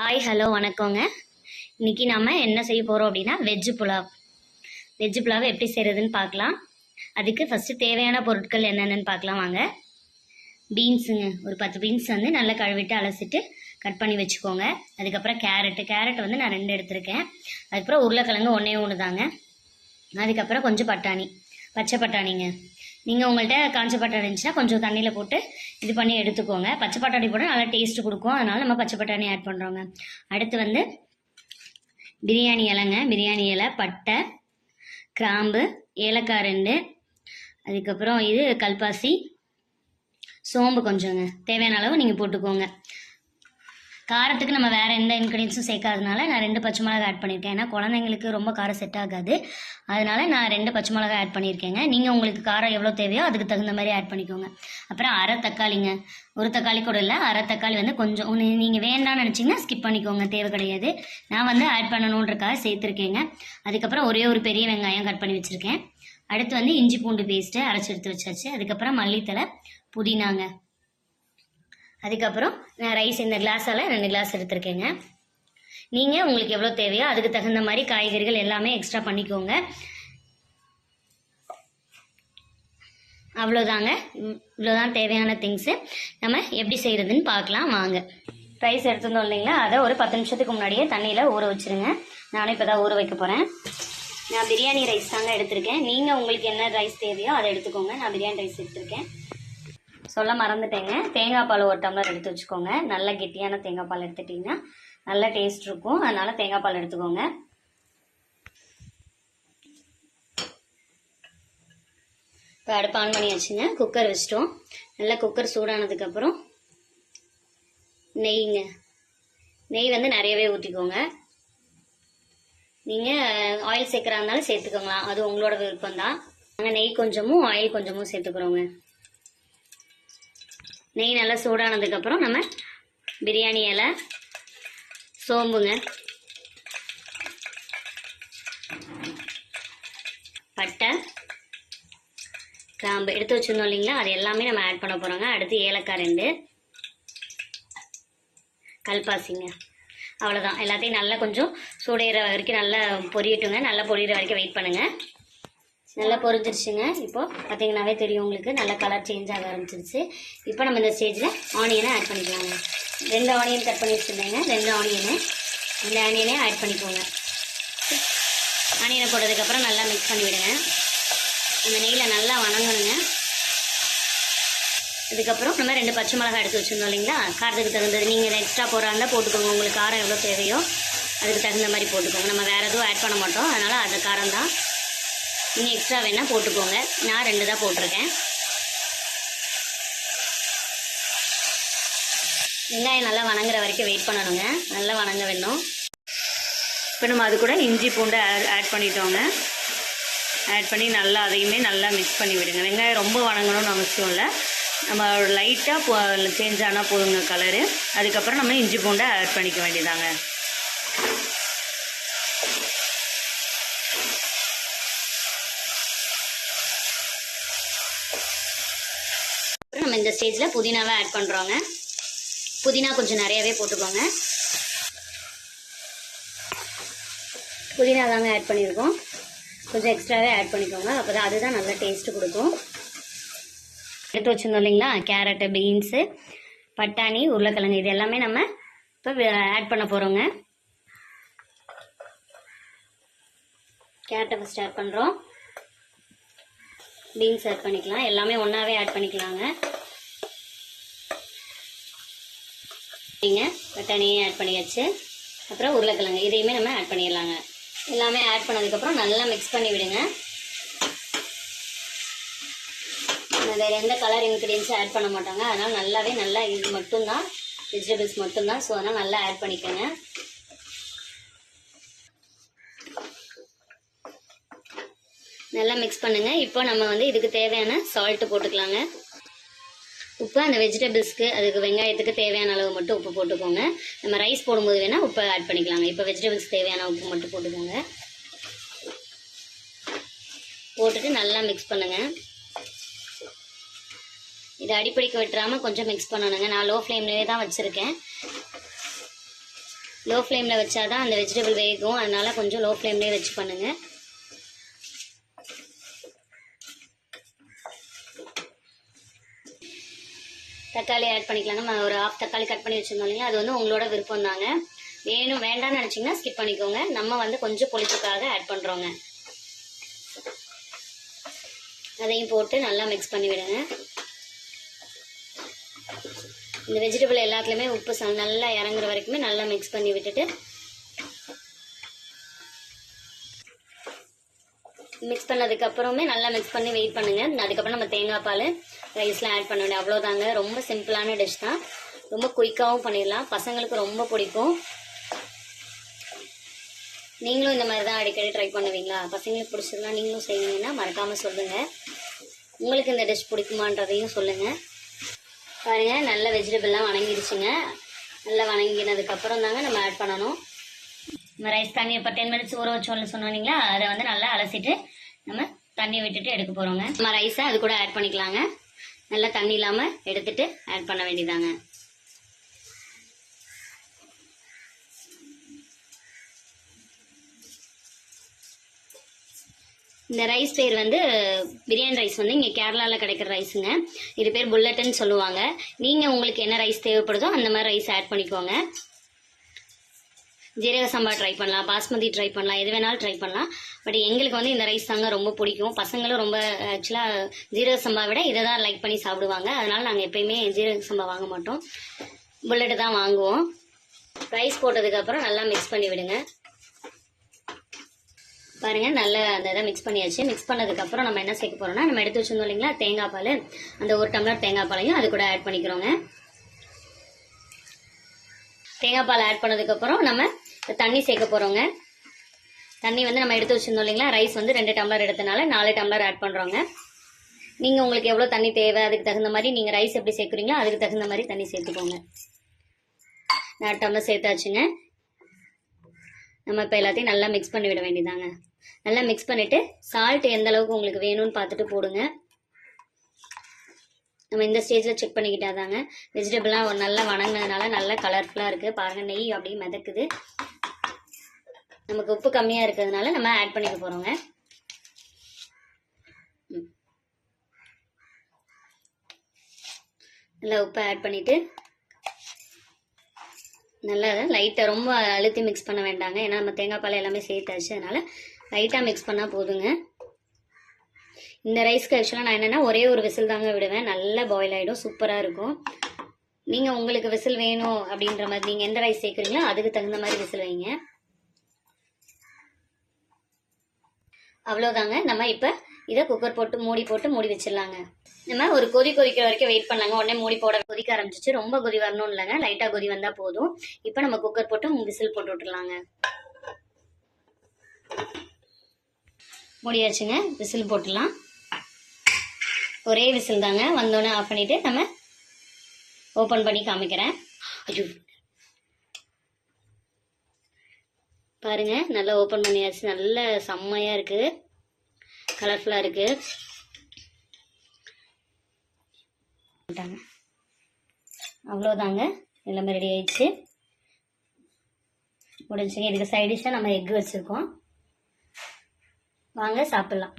Hi hello வணக்கங்க. இன்றைக்கி நாம் என்ன செய்ய போகிறோம் அப்படின்னா வெஜ்ஜு புலாவ். வெஜ்ஜு புலாவை எப்படி செய்கிறதுன்னு பார்க்கலாம். அதுக்கு ஃபஸ்ட்டு தேவையான பொருட்கள் என்னென்னு பார்க்கலாம் வாங்க. பீன்ஸுங்க ஒரு பத்து பீன்ஸ் வந்து நல்லா கழுவிட்டு அலசிட்டு கட் பண்ணி வச்சுக்கோங்க. அதுக்கப்புறம் கேரட்டு கேரட் வந்து நான் ரெண்டு எடுத்திருக்கேன். அதுக்கப்புறம் உருளைக்கிழங்கு ஒன்றே ஒன்று தாங்க அதுக்கப்புறம் கொஞ்சம் பட்டாணி. பச்சை பட்டாணிங்க. நீங்கள் உங்கள்கிட்ட காஞ்ச பட்டாணி இருந்துச்சுன்னா கொஞ்சம் தண்ணியில் போட்டு இது பண்ணி எடுத்துக்கோங்க. பச்சை பட்டாணி போட்டால் நல்லா டேஸ்ட்டு கொடுக்கும். அதனால நம்ம பச்சை பட்டாணி ஆட் பண்ணுறோங்க அடுத்து வந்து பிரியாணி இலைங்க. பிரியாணி இலை பட்டை கிராம்பு ஏலக்காய் ரெண்டு. அதுக்கப்புறம் இது கல்பாசி சோம்பு கொஞ்சங்க. தேவையான அளவு நீங்கள் போட்டுக்கோங்க. காரத்துக்கு நம்ம வேறு எந்த இன்க்ரீடியன்ஸும் சேர்க்காதனால நான் ரெண்டு பச்சை மிளகா ஆட் பண்ணியிருக்கேன். ஏன்னா குழந்தைங்களுக்கு ரொம்ப காரம் செட் ஆகாது. அதனால நான் ரெண்டு பச்சை மிளகா ஆட் பண்ணியிருக்கேங்க. நீங்கள் உங்களுக்கு காரம் எவ்வளோ தேவையோ அதுக்கு தகுந்த மாதிரி ஆட் பண்ணிக்கோங்க. அப்புறம் அரை தக்காளிங்க. ஒரு தக்காளி கூட இல்லை அரை தக்காளி வந்து கொஞ்சம் நீங்கள் வேண்டாம்னு நினச்சிங்கன்னா ஸ்கிப் பண்ணிக்கோங்க. தேவை கிடையாது. நான் வந்து ஆட் பண்ணணுன்றக்காக சேர்த்துருக்கேங்க. அதுக்கப்புறம் ஒரே ஒரு பெரிய வெங்காயம் கட் பண்ணி வச்சுருக்கேன். அடுத்து வந்து இஞ்சி பூண்டு பேஸ்ட்டு அரைச்சி எடுத்து வச்சாச்சு. அதுக்கப்புறம் மல்லித்தலை புதினாங்க. அதுக்கப்புறம் நான் ரைஸ் இந்த கிளாஸால் ரெண்டு கிளாஸ் எடுத்திருக்கேங்க. நீங்கள் உங்களுக்கு எவ்வளோ தேவையோ அதுக்கு தகுந்த மாதிரி காய்கறிகள் எல்லாமே எக்ஸ்ட்ரா பண்ணிக்கோங்க. அவ்வளோதாங்க இவ்வளோதான் தேவையான திங்ஸு நம்ம எப்படி செய்கிறதுன்னு பார்க்கலாம் வாங்க. ரைஸ் எடுத்துருந்தோம் இல்லைங்களா? அதை ஒரு பத்து நிமிஷத்துக்கு முன்னாடியே தண்ணியில் ஊற வச்சுருங்க. நானும் இப்போ தான் ஊற வைக்க போகிறேன் நான் பிரியாணி ரைஸ் தாங்க எடுத்திருக்கேன். நீங்கள் உங்களுக்கு என்ன ரைஸ் தேவையோ அதை எடுத்துக்கோங்க. நான் பிரியாணி ரைஸ் எடுத்திருக்கேன். சொல்ல மறந்துட்டேங்க. தேங்காய் பால் ஒரு டம்ளர் எடுத்து வச்சுக்கோங்க. நல்ல கெட்டியான தேங்காய் பால் எடுத்துட்டிங்கன்னா நல்ல டேஸ்ட் இருக்கும். அதனால் தேங்காய் பால் எடுத்துக்கோங்க. இப்போ அடுப்பு ஆன் பண்ணி வச்சுங்க குக்கர் வச்சிட்டோம். நல்லா குக்கர் சூடானதுக்கப்புறம் நெய்ங்க. நெய் வந்து நிறையவே ஊற்றிக்கோங்க நீங்கள் ஆயில் சேர்க்குறா இருந்தாலும் சேர்த்துக்கோங்களா அது உங்களோட விருப்பம் தான் நாங்கள் நெய் கொஞ்சமும் ஆயில் கொஞ்சமும் சேர்த்துக்கிறோங்க. நெய் நல்லா சூடானதுக்கப்புறம் நம்ம பிரியாணி இலை சோம்புங்க பட்டை கிராம்பு எடுத்து வச்சுருந்தோம் இல்லைங்களா? அது எல்லாமே நம்ம ஆட் பண்ண போகிறோங்க அடுத்து ஏலக்காய் ரெண்டு கல்பாசிங்க. அவ்வளோதான் எல்லாத்தையும் நல்லா கொஞ்சம் சூடையிற வரைக்கும் நல்லா பொரியட்டுங்க. நல்லா பொரியிற வரைக்கும் வெயிட் பண்ணுங்கள் நல்லா பொரிஞ்சிருச்சுங்க. இப்போ பார்த்தீங்கன்னாவே தெரியும் உங்களுக்கு. நல்ல கலர் சேஞ்ச் ஆக ஆரம்பிச்சிருச்சு. இப்போ நம்ம இந்த ஸ்டேஜில் ஆனியனை ஆட் பண்ணிக்கலாங்க. ரெண்டு ஆனியன் கட் பண்ணி வச்சுருந்தேங்க. ரெண்டு ஆனியனு இந்த ஆனியனே ஆட் பண்ணிக்கோங்க. ஆனியனை போட்டதுக்கப்புறம் நல்லா மிக்ஸ் பண்ணி விடுங்க. அந்த நெய்யில் நல்லா வணங்கணுங்க. இதுக்கப்புறம் நம்ம ரெண்டு பச்சை மிளகாய் எடுத்து வச்சுருந்தோம் இல்லைங்களா? காரத்துக்கு தகுந்தது. நீங்கள் எக்ஸ்ட்ரா போடுறா இருந்தால் போட்டுக்கோங்க. உங்களுக்கு காரம் எவ்வளோ தேவையோ அதுக்கு தகுந்த மாதிரி போட்டுக்கோங்க. நம்ம வேறு எதுவும் ஆட் பண்ண மாட்டோம். அதனால் அந்த காரம் தான் நீங்கள் எக்ஸ்ட்ரா வேணால் போட்டுக்கோங்க. நான் ரெண்டு தான் போட்டிருக்கேன். வெங்காயம் நல்லா வணங்குற வரைக்கும் வெயிட் பண்ணணுங்க. நல்லா வணங்க வேணும். இப்போ நம்ம அது கூட இஞ்சி பூண்டு ஆட் பண்ணிட்டோங்க. ஆட் பண்ணி நல்லா அதையுமே நல்லா மிக்ஸ் பண்ணி விடுங்க. வெங்காயம் ரொம்ப வணங்கணும்னு அவசியம் இல்லை. நம்ம லைட்டாக சேஞ்ச் ஆனால் போதுங்க கலரு அதுக்கப்புறம் நம்ம இஞ்சி பூண்டை ஆட் பண்ணிக்க வேண்டியதாங்க. இந்த ஸ்டேஜில் புதினாவை ஆட் பண்ணுறோங்க புதினா கொஞ்சம் நிறையவே போட்டுக்கோங்க. புதினா தாங்க ஆட் பண்ணியிருக்கோம். கொஞ்சம் எக்ஸ்ட்ராவே ஆட் பண்ணிக்கோங்க. அப்போ தான் அதுதான் நல்ல டேஸ்ட்டு கொடுக்கும். எடுத்து வச்சுருந்தோம் இல்லைங்களா? கேரட்டு பீன்ஸு பட்டாணி உருளைக்கிழங்கு இது எல்லாமே நம்ம இப்போ ஆட் பண்ண போகிறோங்க கேரட்டை ஃபஸ்ட் ஆட் பண்ணுறோம் பீன்ஸ் ஆட் பண்ணிக்கலாம். எல்லாமே ஒன்றாவே ஆட் பண்ணிக்கலாங்க. நீங்கள் பட்டாணியும் ஆட் பண்ணியாச்சு. அப்புறம் உருளைக்கிழங்கு இதையுமே நம்ம ஆட் பண்ணிடலாங்க. எல்லாமே ஆட் பண்ணதுக்கப்புறம் நல்லா மிக்ஸ் பண்ணி விடுங்க. வேறு எந்த கலர் இன்க்ரீடியன்ஸும் ஆட் பண்ண மாட்டாங்க. அதனால் நல்லாவே நல்லா இது மட்டும்தான் வெஜிடபிள்ஸ் மட்டும்தான். ஸோ அதனால் நல்லா ஆட் பண்ணிக்கோங்க. நல்லா மிக்ஸ் பண்ணுங்கள் இப்போ நம்ம வந்து இதுக்கு தேவையான சால்ட்டு போட்டுக்கலாங்க. உப்பு அந்த வெஜிடபிள்ஸ்க்கு அதுக்கு வெங்காயத்துக்கு தேவையான அளவு மட்டும் உப்பு போட்டுக்கோங்க. நம்ம ரைஸ் போடும்போது வேணால் உப்பை ஆட் பண்ணிக்கலாங்க. இப்போ வெஜிடபிள்ஸ் தேவையான உப்பு மட்டும் போட்டுக்கோங்க. போட்டுட்டு நல்லா மிக்ஸ் பண்ணுங்க. இது அடிப்படைக்கு விட்டுறாமல் கொஞ்சம் மிக்ஸ் பண்ணணுங்க. நான் லோ ஃப்ளேம்லேயே தான் வச்சுருக்கேன். லோ ஃப்ளேமில் வச்சாதான் அந்த வெஜிடபிள் வேகும். அதனால் கொஞ்சம் லோ ஃப்ளேம்லேயே வச்சு பண்ணுங்கள் தக்காளி ஆட் பண்ணிக்கலாம் நம்ம ஒரு ஆஃப் தக்காளி கட் பண்ணி வச்சிருந்தோம் இல்லையா அது வந்து உங்களோட விருப்பம் தாங்க வேணும் வேண்டாம்னு நினச்சிங்கன்னா ஸ்கிப் பண்ணிக்கோங்க. நம்ம வந்து கொஞ்சம் புளிப்புக்காக ஆட் பண்ணுறோங்க அதையும் போட்டு நல்லா மிக்ஸ் பண்ணி விடுங்க. இந்த வெஜிடபிள் எல்லாத்துலேயுமே உப்பு ச- நல்லா இறங்குற வரைக்குமே நல்லா மிக்ஸ் பண்ணி விட்டுட்டு மிக்ஸ் பண்ணதுக்கப்புறமே நல்லா மிக்ஸ் பண்ணி வெயிட் பண்ணுங்க. அதுக்கப்புறம் நம்ம தேங்காய் பால் ரைஸ்லாம் ஆட் பண்ண வேண்டிய அவ்வளோதாங்க ரொம்ப சிம்பிளான டிஷ் தான். ரொம்ப குயிக்காகவும் பண்ணிடலாம். பசங்களுக்கு ரொம்ப பிடிக்கும். நீங்களும் இந்த மாதிரி தான் அடிக்கடி ட்ரை பண்ணுவீங்களா? பசங்களுக்கு பிடிச்சதுலாம் நீங்களும் செய்வீங்கன்னா மறக்காமல் சொல்லுங்கள் உங்களுக்கு இந்த டிஷ் பிடிக்குமான்றதையும் சொல்லுங்கள் பாருங்கள் நல்ல வெஜிடபிள்லாம் வணங்கிடுச்சுங்க. நல்லா வணங்கினதுக்கப்புறம் தாங்க நம்ம ஆட் பண்ணணும். நம்ம ரைஸ் தண்ணி இப்போ டென் மினிட்ஸ் ஊற வச்சோம்னு சொன்னீங்களா அதை வந்து நல்லா அலசிட்டு நம்ம தண்ணி விட்டுட்டு எடுக்க போகிறோங்க நம்ம ரைஸை அது கூட ஆட் பண்ணிக்கலாங்க. நல்லா தண்ணி இல்லாமல் எடுத்துட்டு ஆட் பண்ண வேண்டியதாங்க இந்த ரைஸ் பேர் வந்து பிரியாணி ரைஸ் வந்து இங்கே கேரளாவில் கிடைக்கிற ரைஸுங்க இது பேர் புல்லட்டுன்னு சொல்லுவாங்க. நீங்கள் உங்களுக்கு என்ன ரைஸ் தேவைப்படுதோ அந்த மாதிரி ரைஸ் ஆட் பண்ணிக்கோங்க. ஜீரக சம்பா ட்ரை பண்ணலாம் பாஸ்மதி ட்ரை பண்ணலாம் எது வேணாலும் ட்ரை பண்ணலாம். பட் எங்களுக்கு வந்து இந்த ரைஸ் தாங்க ரொம்ப பிடிக்கும். பசங்களும் ரொம்ப ஆக்சுவலாக ஜீரக சம்பா விட இதை தான் லைக் பண்ணி சாப்பிடுவாங்க. அதனால் நாங்கள் எப்பயுமே ஜீரக சம்பா வாங்க மாட்டோம். புல்லட்டு தான் வாங்குவோம். ரைஸ் போட்டதுக்கப்புறம் நல்லா மிக்ஸ் பண்ணி விடுங்க. பாருங்கள் நல்லா அந்த இதை மிக்ஸ் பண்ணியாச்சு. மிக்ஸ் பண்ணதுக்கப்புறம் நம்ம என்ன சேர்க்க போகிறோம்னா நம்ம எடுத்து வச்சிருந்தோம் இல்லைங்களா தேங்காய் பால். அந்த ஒரு டம்ளர் தேங்காய் பாலையும் அது கூட ஆட் பண்ணிக்கிறோங்க. தேங்காய் பால் ஆட் பண்ணதுக்கப்புறம் நம்ம தண்ணி சேர்க்க போகிறோங்க தண்ணி வந்து நம்ம எடுத்து வச்சிருந்தோம் இல்லைங்களா? ரைஸ் வந்து ரெண்டு டம்ளர் எடுத்தனால நாலு டம்ளர் ஆட் பண்ணுறோங்க நீங்கள் உங்களுக்கு எவ்வளோ தண்ணி தேவை அதுக்கு தகுந்த மாதிரி நீங்கள் ரைஸ் எப்படி சேர்க்குறீங்களோ அதுக்கு தகுந்த மாதிரி தண்ணி சேர்த்துக்கோங்க. நாலு டம்ளர் சேர்த்தாச்சுங்க. நம்ம இப்போ எல்லாத்தையும் நல்லா மிக்ஸ் பண்ணி விட வேண்டியதாங்க நல்லா மிக்ஸ் பண்ணிவிட்டு சால்ட் எந்த அளவுக்கு உங்களுக்கு வேணும்னு பார்த்துட்டு போடுங்க. நம்ம இந்த ஸ்டேஜில் செக் பண்ணிக்கிட்டாதாங்க வெஜிடபிள்லாம் ஒரு நல்லா வணங்கினதுனால நல்லா கலர்ஃபுல்லாக இருக்குது பாருங்கள் நெய் அப்படியே மிதக்குது. நமக்கு உப்பு கம்மியாக இருக்கிறதுனால நம்ம ஆட் பண்ணிக்க போகிறோங்க நல்லா உப்பு ஆட் பண்ணிவிட்டு நல்லா லைட்டாக ரொம்ப அழுத்தி மிக்ஸ் பண்ண வேண்டாங்க. ஏன்னா நம்ம தேங்காய் பால் எல்லாமே சேர்த்தாச்சு. அதனால லைட்டாக மிக்ஸ் பண்ணால் போதுங்க. இந்த ரைஸ்க்கு ஆக்சுவலாக நான் என்னென்னா ஒரே ஒரு விசில் தாங்க விடுவேன். நல்லா பாயில் ஆகிடும் சூப்பராக இருக்கும். நீங்கள் உங்களுக்கு விசில் வேணும் அப்படின்ற மாதிரி நீங்கள் எந்த ரைஸ் சேர்க்குறீங்களோ அதுக்கு தகுந்த மாதிரி விசில் வைங்க. அவ்வளோதாங்க நம்ம இப்போ இதை குக்கர் போட்டு மூடி போட்டு மூடி வச்சிடலாங்க. நம்ம ஒரு கொதி கொதிக்கிற வரைக்கும் வெயிட் பண்ணலாங்க. உடனே மூடி போட கொதிக்க ஆரம்பிச்சிச்சு ரொம்ப கொதி வரணும் இல்லைங்க. லைட்டாக கொதி வந்தால் போதும். இப்போ நம்ம குக்கர் போட்டு விசில் போட்டு விட்டுலாங்க முடியாச்சுங்க. விசில் போட்டுடலாம். ஒரே விசில் தாங்க. வந்தோடனே ஆஃப் பண்ணிவிட்டு நம்ம ஓப்பன் பண்ணி காமிக்கிறேன். ஐயோ பாருங்க நல்லா ஓப்பன் பண்ணியாச்சு. நல்ல செம்மையா இருக்கு. கலர்ஃபுல்லா இருக்கு. அவ்வளோதாங்க எல்லாமே ரெடி ஆயிடுச்சு. முடிஞ்சுங்க. இதுக்கு சைடிஷாக நம்ம எக் வச்சுருக்கோம். வாங்க சாப்பிட்லாம்.